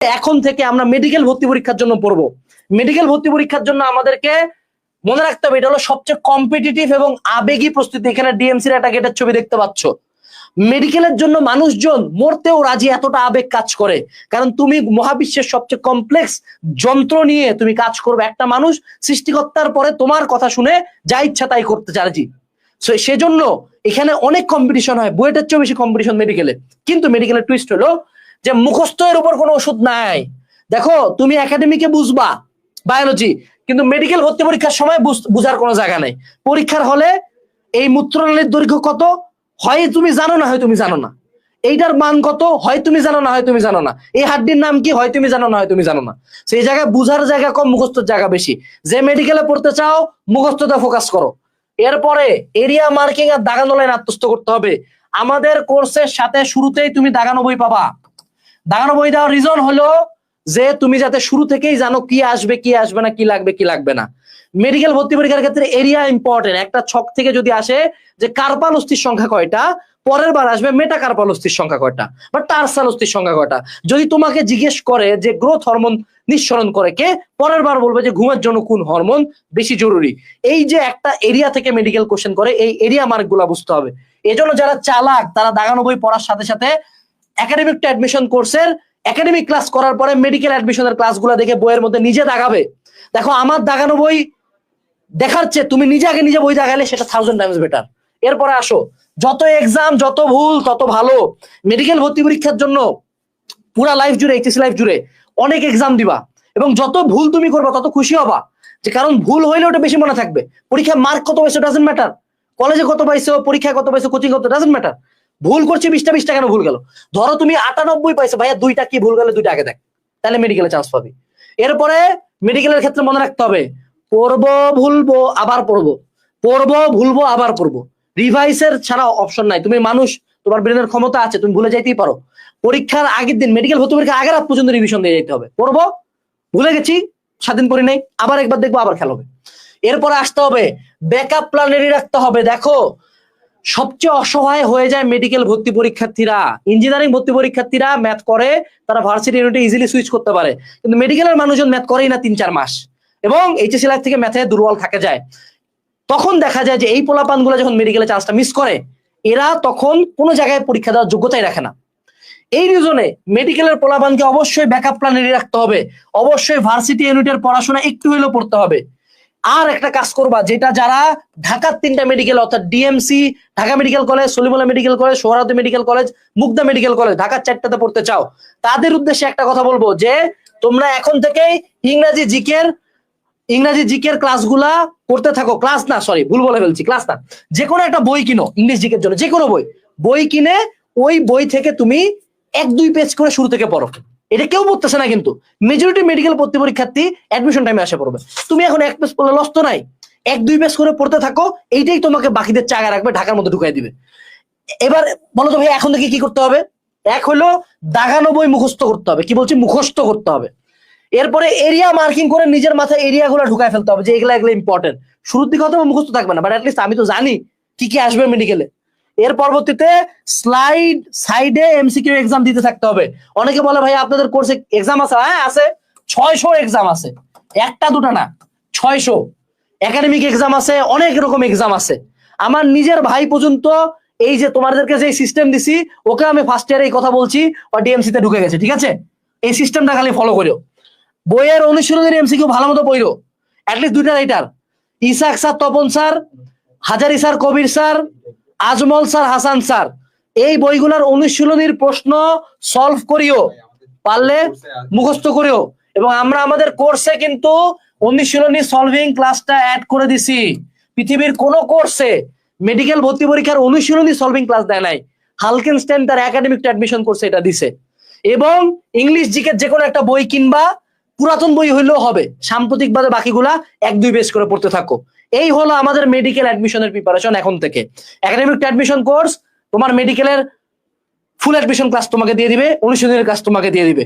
এখন থেকে আমরা মেডিকেল ভর্তি পরীক্ষার জন্য পড়ব। মেডিকেল ভর্তি পরীক্ষার জন্য আমাদেরকে মনে রাখতে হবে, এটা হলো সবচেয়ে কম্পিটিটিভ এবং আবেগী প্রস্তুতি। এখানে ডিএমসির একটা গেটের ছবি দেখতে পাচ্ছ। মেডিকেলের জন্য মানুষজন মরতেও রাজি, এতটা আবেগ কাজ করে। কারণ তুমি মহাবিশ্বের সবচেয়ে কমপ্লেক্স যন্ত্র নিয়ে তুমি কাজ করবে। একটা মানুষ সৃষ্টিকর্তার পরে তোমার কথা শুনে যা ইচ্ছা তাই করতে চার্জি সেজন্য এখানে অনেক কম্পিটিশন হয়। বুয়েটের চেয়েও বেশি কম্পিটিশন মেডিকেলে কিন্তু মেডিকেলের টুইস্ট হলো যে মুখস্থের উপর কোনো ওষুধ নাই। দেখো, তুমি একাডেমিকে বুঝবা বায়োলজি কিন্তু মেডিকেল ভর্তি পরীক্ষার সময় বুঝ- বুঝার কোনো জায়গা নেই। পরীক্ষার হলে এই মূত্রনালীর দৈর্ঘ্য কত? হয় তুমি জানো না, হয় তুমি জানো না। এইটার মান কত? হয় তুমি জানো না, হয় তুমি জানো না। এই হাড্ডির নাম কি? হয় তুমি জানো না, হয় তুমি জানো না। সেই জায়গায় বুঝার জায়গা কম, মুখস্থর জায়গা বেশি। যে মেডিকেলে পড়তে চাও, মুখস্থতে ফোকাস করো। এরপরে এরিয়া মার্কিং আর দাগানো লাইন আত্মস্থ করতে হবে। আমাদের কোর্সের সাথে শুরুতেই তুমি দাগানো বই পাবা। বই দেওয়ার রিজন হলো যে তুমি যাতে শুরু থেকেই জানো কি আসবে কি আসবে না, কি লাগবে কি লাগবে না। মেডিকেল ভর্তি পরীক্ষার ক্ষেত্রে এরিয়া ইম্পর্টেন্ট একটা ছক থেকে যদি আসে যে কার্পাল অস্থির সংখ্যা কয়টা, পরের বার আসবে মেটা কার্পাল অস্থির সংখ্যা কয়টা, বা টার্সাল অস্থির সংখ্যা কয়টা। যদি তোমাকে জিজ্ঞেস করে যে গ্রোথ হরমোন নিঃসরণ করে কে, পরের বার বলবে যে ঘুমের জন্য কোন হরমোন বেশি জরুরি। এই যে একটা এরিয়া থেকে মেডিকেল কোশ্চেন করে, এই এরিয়া মার্কগুলা বুঝতে হবে। এজন্য যারা চালাক, তারা দাগানো বই পড়ার সাথে সাথে একাডেমিক টু অ্যাডমিশন কোর্সের একাডেমিক ক্লাস করার পরে মেডিকেল অ্যাডমিশনের ক্লাসগুলো দেখে বইয়ের মধ্যে নিজে দাগাবে। দেখো, আমার দাগানো বই দেখার চেয়ে তুমি নিজে আগে নিজে বই দাগালে সেটা থাউজেন্ড টাইমস বেটার এরপরে আসো, যত এক্সাম যত ভুল, তত ভালো। মেডিকেল ভর্তি পরীক্ষার জন্য পুরা লাইফ জুড়ে এইচএসি লাইফ জুড়ে অনেক এক্সাম দিবা। এবং যত ভুল তুমি করবা, তত খুশি হবা। যে কারণ ভুল হইলে ওটা বেশি মনে থাকবে। পরীক্ষায় মার্ক কত পাইছো ডাজেন্ট ম্যাটার কলেজে কত পাইছো, পরীক্ষায় কত পাইছো কোচিং কত ডাজেন্ট ম্যাটার ভুল করছে বিশটা বিশটা কেন ভুল গেল? ধরো তুমি আটানব্বই পাইছো, ভাইয়া দুইটা কি ভুল গেলে দুইটা আগে দেখ। তাহলে মেডিকেলে চান্স পাবি। এরপরে মেডিকেলের ক্ষেত্রে মনে রাখতে হবে, পড়ব, ভুলবো, আবার পড়ব। পড়ব, ভুলবো, আবার পড়ব। রিভাইসের ছাড়া অপশন নাই। তুমি মানুষ, তোমার ব্রেনের ক্ষমতা আছে, তুমি ভুলে যাইতেই পারো। পরীক্ষার আগের দিন মেডিকেল ভর্তি পরীক্ষা আগের রাত পর্যন্ত রিভিশন দিয়ে যেতে হবে। পড়ব, ভুলে গেছি স্বাধীন পড়ি নাই, আবার একবার দেখব, আবার খেলা হবে। এরপরে আসতে হবে ব্যাকআপ প্ল্যান রেডি রাখতে হবে। দেখো সবচেয়ে অসহায় হয়ে যায় মেডিকেল ভর্তি পরীক্ষার্থীরা। ইঞ্জিনিয়ারিং ভর্তি পরীক্ষার্থীরা ম্যাথ করে, তারা ভার্সিটি ইউনিটে ইজিলি সুইচ করতে পারে। কিন্তু মেডিকেলের মানুষজন ম্যাথ করেই না তিন চার মাস। এবং এইচএসসি লাইফ থেকে ম্যাথে দুর্বল থাকে যায়। তখন দেখা যায় যে এই পোলাপানগুলো যখন মেডিকেলে চান্সটা মিস করে, এরা তখন কোনো জায়গায় পরীক্ষা দেওয়ার যোগ্যতাই রাখে না। এই রিজনে মেডিকেলের পোলাপানকে অবশ্যই ব্যাকআপ প্ল্যান রাখতে হবে। অবশ্যই ভার্সিটি ইউনিটের পড়াশোনা একটু হলেও পড়তে হবে। আর একটা কাজ করবা, যেটা যারা ঢাকার তিনটা মেডিকেল অর্থাৎ DMC Dhaka medical college Salimullah medical college Suhrawardy medical college Mugda medical college ঢাকার চারটাতে পড়তে চাও, তাদের উদ্দেশ্যে একটা কথা বলব যে, তোমরা এখন থেকেই ইংরাজি জিকের ইংরাজি জিকের ক্লাসগুলা করতে থাকো। ক্লাস না সরি ভুল বলে ফেলছি ক্লাস না। যে কোনো একটা বই কিনো ইংলিশ জিকের জন্য যে কোনো বই। বই কিনে ওই বই থেকে তুমি এক দুই পেজ করে শুরু থেকে পড়ো। এটা কেউ পড়তেছে না কিন্তু। মেজরিটি মেডিকেল ভর্তি পরীক্ষার্থী অ্যাডমিশন টাইমে আসে পড়বে। তুমি এখন এক পেজ পড়লে লস তো নাই। এক, দুই পেজ করে পড়তে থাকো, এইটাই তোমাকে বাকিদের চাগা রাখবে, ঢাকার মধ্যে ঢুকাই দিবে। এবার বলো তো ভাই, এখন থেকে কি করতে হবে? এক হলো দাগানো বই মুখস্থ করতে হবে। কি বলছি? মুখস্থ করতে হবে। এরপরে এরিয়া মার্কিং করে নিজের মাথায় এরিয়া গুলো ঢুকায় ফেলতে হবে যে এগুলা এগুলো ইম্পর্টেন্ট শুরুর দিকে হয়তো মুখস্থ থাকবে না বাট অ্যাটলিস্ট আমি তো জানি কি কি আসবে মেডিকেলে এর পরবর্তীতে স্লাইড সাইডে এমসিকিউ এক্সাম দিতে থাকতে হবে। অনেকে বলে, ভাই, আপনাদের কোর্সে এক্সাম আছে? হ্যাঁ আছে। ছয়শো এক্সাম আছে। একটা, দুটা না, ছয়শো। একাডেমিক এক্সাম আছে, অনেক রকম এক্সাম আছে। আমার নিজের ভাই পর্যন্ত এই যে তোমাদেরকে যে সিস্টেম দিছি, ওকে আমি ফার্স্ট ইয়ারে এই কথা বলছি, ও ডিএমসি তে ঢুকে গেছে, ঠিক আছে? এই সিস্টেমটা খালি ফলো করো বইয়ের অনুশীলনের এমসিকিউ ভালো মতো পড়ো অ্যাটলিস্ট দুইটা writer Ishaq sir, Tapan sir, Hazari sir, Kabir sir Ajmal sir, Hasan sir, এই বইগুলোর অনুশীলনীর প্রশ্ন সলভ করিও, পারলে মুখস্থ করিও। এবং আমরা আমাদের কোর্সে কিন্তু অনুশীলনী সলভিং ক্লাসটা অ্যাড করে দিছি। পৃথিবীর কোন কোর্সে মেডিকেল ভর্তি পরীক্ষার অনুশীলনী সলভিং ক্লাস দেয় নাই। হালকেনস্টাইন তার একাডেমিক অ্যাডমিশন কোর্সে এটা দিছে। এবং ইংলিশ জিকে যে কোনো একটা বই কিনবা, পুরাতন বই হইলেও হবে। সাম্প্রতিক বাদে বাকিগুলা এক দুই বেশ করে পড়তে থাকো। এই হলো আমাদের মেডিকেল অ্যাডমিশনের প্রিপারেশন এখন থেকে। একাডেমিক অ্যাডমিশন কোর্স তোমার মেডিকেলের ফুল অ্যাডমিশন ক্লাস তোমাকে দিয়ে দিবে অনুশীলনের ক্লাস তোমাকে দিয়ে দিবে।